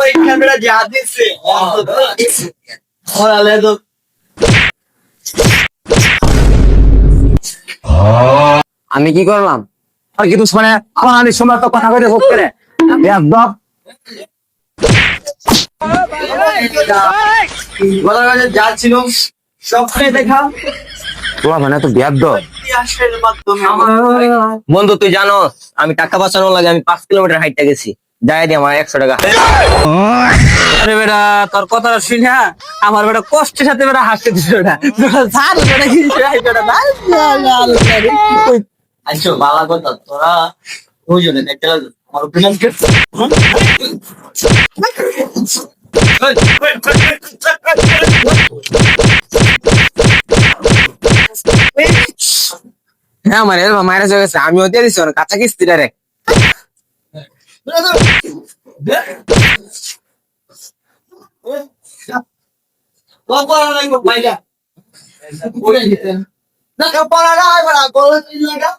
ওই ক্যামেরা যা দিচ্ছে ওরালে তো আমি কি করলাম? আর কিন্তু মানে? আমার আমি সময় তো কথা কইতে হোক করে। একদম গলার কাছে যা ছিল সবটাই দেখা। তোমার মানে তো বন্ধু তুই জানো আমি টাকা বাঁচানোর লাগে আমি পাঁচ কিলোমিটার হাইটটা গেছি। যাই দি আমার একশো টাকা। আরে বেটা তোর কথা শুনে হ্যাঁ, আমার বেটা কষ্টের সাথে বেটা হাসতে দিস বেটা। বেটা আচ্ছা বালা কথা তোরা দুজনে দেখতে হ্যাঁ আমার এরকম মায়ের চলে গেছে আমিও দিয়ে দিছি কাঁচা কিস্তিটা রে না পড়া না